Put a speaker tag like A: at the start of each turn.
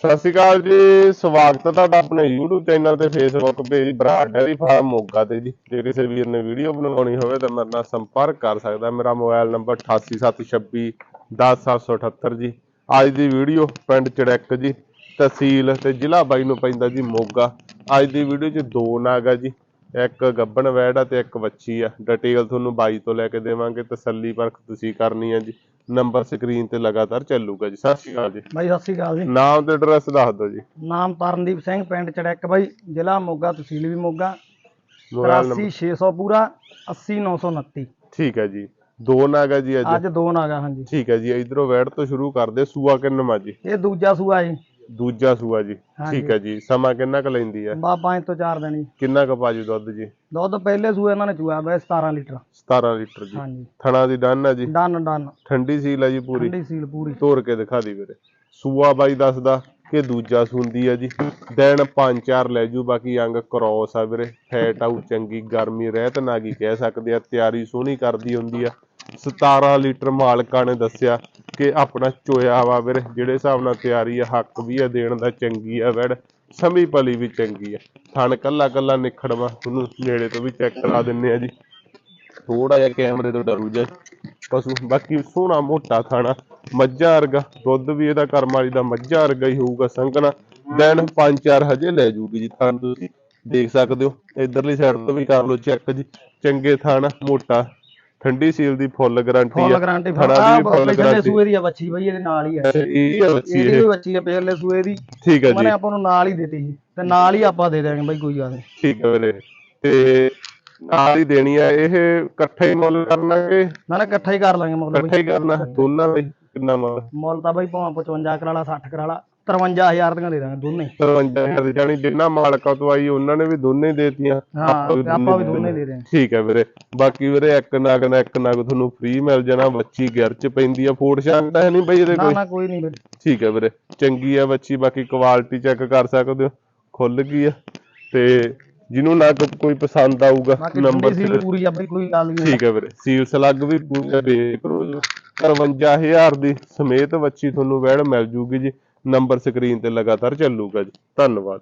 A: ਸਤਿ ਸ਼੍ਰੀ ਅਕਾਲ ਜੀ, ਸਵਾਗਤ ਹੈ ਤੁਹਾਡਾ ਆਪਣੇ YouTube ਚੈਨਲ ਤੇ, Facebook page Brar dairy farm Moga ਤੇ ਜੀ। ਜੇ ਕਿਸੇ ਵੀਰ ਨੇ ਵੀਡੀਓ ਬਣਾਉਣੀ ਹੋਵੇ ਤਾਂ ਮੇਰੇ ਨਾਲ ਸੰਪਰਕ ਕਰ ਸਕਦਾ। ਮੇਰਾ ਮੋਬਾਈਲ ਨੰਬਰ 8876 10778 ਜੀ। ਅੱਜ ਦੀ ਵੀਡੀਓ ਪਿੰਡ ਚੜੈਕ ਜੀ, ਤਹਿਸੀਲ ਤੇ ਜ਼ਿਲ੍ਹਾ ਬਾਈ ਨੂੰ ਪੈਂਦਾ ਜੀ ਮੋਗਾ। ਅੱਜ ਦੀ ਵੀਡੀਓ 'ਚ ਦੋ ਨਾਗ ਆ ਜੀ, ਇੱਕ ਗੱਬਣ ਵੈੜ ਆ ਤੇ ਇੱਕ ਵੱਛੀ ਆ। ਡਿਟੇਲ ਤੁਹਾਨੂੰ ਬਾਈ ਤੋਂ ਲੈ ਕੇ ਦੇਵਾਂਗੇ। ਤਸੱਲੀ ਪਰਖ ਤੁਸੀਂ ਕਰਨੀ ਆ ਜੀ। ਨੰਬਰ ਸਕਰੀਨ ਤੇ ਲਗਾਤਾਰ ਚੱਲੂਗਾ ਜੀ। ਸਤਿ ਸ਼੍ਰੀ ਅਕਾਲ ਜੀ।
B: ਬਾਈ ਸਤਿ ਸ੍ਰੀ ਅਕਾਲ ਜੀ।
A: ਨਾਮ ਤੇ ਐਡਰੈਸ ਦੱਸ ਦਿਓ ਜੀ।
B: ਨਾਮ ਤਰਨਦੀਪ ਸਿੰਘ ਪਿੰਡ ਚੜੈਕ ਬਾਈ ਜ਼ਿਲ੍ਹਾ ਮੋਗਾ ਤਹਿਸੀਲ ਵੀ ਮੋਗਾ।
A: Mobile number.
B: 83600 ਪੂਰਾ 80929
A: ਠੀਕ ਹੈ ਜੀ। ਦੋ ਨਾਗ ਜੀ ਅੱਜ।
B: ਅੱਜ ਦੋ ਨਾਗਾ ਹਾਂਜੀ।
A: ਠੀਕ ਹੈ ਜੀ। ਇਧਰੋਂ ਵੈੜ ਤੋਂ ਸ਼ੁਰੂ ਕਰਦੇ ਸੂਆ ਕਿੰਨਵਾਂ ਜੀ?
B: ਇਹ ਦੂਜਾ ਸੂਆ ਜੀ।
A: ਦੂਜਾ ਸੂਆ ਜੀ।
B: ਹਾਂਜੀ।
A: ਠੀਕ ਹੈ ਜੀ। ਸਮਾਂ ਕਿੰਨਾ ਕੁ ਲੈਂਦੀ ਹੈ?
B: ਬਾ ਪੰਜ ਤੋਂ ਚਾਰ ਦਿਨ ਜੀ।
A: ਕਿੰਨਾ ਕੁ ਪਾਜੂ ਦੁੱਧ ਜੀ?
B: ਦੁੱਧ ਪਹਿਲੇ ਸੂਏ ਇਹਨਾਂ ਨੇ ਚੂਆ ਬਈ 17 ਲੀਟਰ।
A: 17 ਲੀਟਰ ਜੀ।
B: ਹਾਂਜੀ।
A: ਥਣਾ ਦੀ ਡਨ ਹੈ ਜੀ?
B: Done done.
A: ਠੰਡੀ ਸੀਲ ਹੈ ਜੀ ਪੂਰੀ?
B: ਠੰਡੀ ਸੀਲ ਪੂਰੀ।
A: ਤੋੜ ਕੇ ਦਿਖਾ ਦੀ ਵੀਰੇ। ਸੂਆ ਬਾਈ ਦੱਸਦਾ ਕਿ ਦੂਜਾ ਸੁੰਦੀ ਹੈ ਜੀ। ਦਿਨ ਪੰਜ ਚਾਰ ਲੈ ਜੂ ਬਾਕੀ ਅੰਗ ਕ੍ਰੋਸ ਆ ਵੀਰੇ। ਫੈਟ ਆਊ ਚੰਗੀ ਗਰਮੀ ਰਹਿਤ ਨਾ ਕੀ ਕਹਿ ਸਕਦੇ ਆ। ਤਿਆਰੀ ਸੋਹਣੀ ਕਰਦੀ ਹੁੰਦੀ ਆ। 17 ਲੀਟਰ ਮਾਲਕਾਂ ਨੇ ਦੱਸਿਆ ਕਿ ਆਪਣਾ ਚੋਇਆ ਵਾ ਵੀਰੇ, ਜਿਹੜੇ ਹਿਸਾਬ ਨਾਲ ਤਿਆਰੀ ਆ, ਹੱਕ ਵੀ ਆ ਦੇਣ ਦਾ, ਚੰਗੀ ਆ ਵੜ, ਸਮੀ ਪਲੀ ਵੀ ਚੰਗੀ ਆ। ਥਣ ਕੱਲਾ ਕੱਲਾ ਨਿਖੜਵਾ ਤੁਹਾਨੂੰ ਨੇੜੇ ਤੋਂ ਵੀ ਚੈੱਕ ਕਰਾ ਦਿੰਨੇ ਆ ਜੀ। ਥੋੜਾ ਜਿਹਾ ਕੈਮਰੇ ਤੋਂ ਡਰੂ ਜਾ, ਪਸ਼ੂ, ਬਾਕੀ ਸੋਹਣਾ ਮੋਟਾ ਖਾਣਾ ਮੱਝਾਂ ਵਰਗਾ, ਦੁੱਧ ਵੀ ਇਹਦਾ ਕਰਮ ਵਾਲੀ ਦਾ ਮੱਝਾਂ ਵਰਗਾ ਹੀ ਹੋਊਗਾ ਸੰਘਣਾ। ਦੈਨ ਪੰਜ ਚਾਰ ਹਜੇ ਲੈ ਜੂਗੀ ਜੀ ਥਣ ਤੁਸੀਂ, ਦੇਖ ਸਕਦੇ ਹੋ, ਇਧਰਲੀ ਸਾਈਡ ਤੋਂ ਵੀ ਕਰ ਲਓ ਚੈੱਕ ਜੀ, ਚੰਗੇ ਥਾਣਾ, ਮੋਟਾ ਠੰਡੀ ਸੀਲ ਦੀ ਫੁੱਲ ਗਾਰੰਟੀ
B: ਫੁੱਲ
A: ਆ
B: ਗਾਰੰਟੀ
A: ਥਣਾ ਦੀ ਫੁੱਲ ਗਾਰੰਟੀ।
B: ਸੂਏ ਦੀ ਆ ਬੱਚੀ ਬਈ ਇਹਦੇ ਨਾਲ ਹੀ ਹੈ
A: ਇਹ ਆ ਬੱਚੀ ਇਹ।
B: ਵੀ ਬੱਚੀ ਆ ਪਹਿਲੇ ਸੂਏ ਦੀ।
A: ਠੀਕ ਹੈ
B: ਉਹਨਾਂ
A: ਜੀ।
B: ਨੇ ਆਪਾਂ ਨੂੰ ਨਾਲ ਹੀ ਦਿੱਤੀ ਸੀ। ਤੇ ਨਾਲ ਹੀ ਆਪਾਂ ਦੇ ਦੇਣਗੇ ਬਈ ਕੋਈ ਗੱਲ ਨਹੀਂ।
A: ਠੀਕ ਹੈ ਵੀਰੇ। ਤੇ ਨਾਲ ਹੀ ਦੇਣੀ ਆ ਇਹ ਇਕੱਠੇ ਹੀ ਮੁੱਲ ਕਰਨਾਗੇ?
B: ਨਾਲੇ ਇਕੱਠਾ ਹੀ ਕਰ ਲਾਂਗੇ ਮਤਲਬ
A: ਇਕੱਠੇ ਹੀ ਕਰਨਾ ਦੋਨਾਂ ਦਾ ਹੀ ਕਿੰਨਾ ਮੁੱਲ?
B: ਮੁੱਲ ਤਾਂ ਬਈ ਭਾਵੇਂ 55 ਕਰਾ ਲਾ 60 ਕਰਾ ਲਾ 53000 ਦੀਆਂ ਦੇ ਦਾਂਗੇ ਦੋਨੇ।
A: 55000 ਦੀ ਜਾਨੀ ਜਿੰਨਾ ਮਾਲਕਾਂ ਤੋਂ ਆਈ ਉਹਨਾਂ ਨੇ ਵੀ ਦੋਨੇ ਦੇਤੀਆਂ।
B: ਹਾਂ ਤੇ ਆਪਾਂ ਵੀ ਦੋਨੇ ਦੇ ਦੇਣਗੇ
A: ਠੀਕ ਹੈ ਵੀਰੇ। ਬਾਕੀ ਵੀਰੇ ਇੱਕ ਨਗ ਨਾ ਇੱਕ ਨਗ ਤੁਹਾਨੂੰ ਫ੍ਰੀ ਮਿਲ ਜਾਣਾ ਬੱਚੀ ਗਿਰ ਚ ਪੈਂਦੀ ਆ ਫੋੜ ਸ਼ਾਂਗ ਤਾਂ ਹੈ ਨਹੀਂ ਬਈ ਇਹਦੇ
B: ਨਾ
A: ਕੋਈ।
B: ਨਾ ਕੋਈ ਨਹੀਂ ਬਈ
A: ਠੀਕ ਹੈ ਵੀਰੇ ਚੰਗੀ ਆ ਬੱਚੀ ਬਾਕੀ ਕੁਆਲਿਟੀ ਚੈੱਕ ਕਰ ਸਕਦੇ ਹੋ। ਖੁੱਲ ਗਈ ਆ। ਤੇ ਜਿਹਨੂੰ ਨਗ ਕੋਈ ਪਸੰਦ ਆਊਗਾ ਨੰਬਰ
B: ਸੀਲ ਪੂਰੀ ਆ ਬਈ ਕੋਈ ਗੱਲ ਨਹੀਂ।
A: ਠੀਕ ਹੈ ਵੀਰੇ ਸੀਲ ਸਲੱਗ ਵੀ ਪੂਰਾ ਬੇਕਰੋ 55000 ਦੀ ਸਮੇਤ ਵੱਛੀ ਤੁਹਾਨੂੰ ਵੈੜ ਮਿਲ ਜੂਗੀ ਜੀ। ਨੰਬਰ ਸਕਰੀਨ ਤੇ ਲਗਾਤਾਰ ਚੱਲੂਗਾ ਜੀ। ਧੰਨਵਾਦ।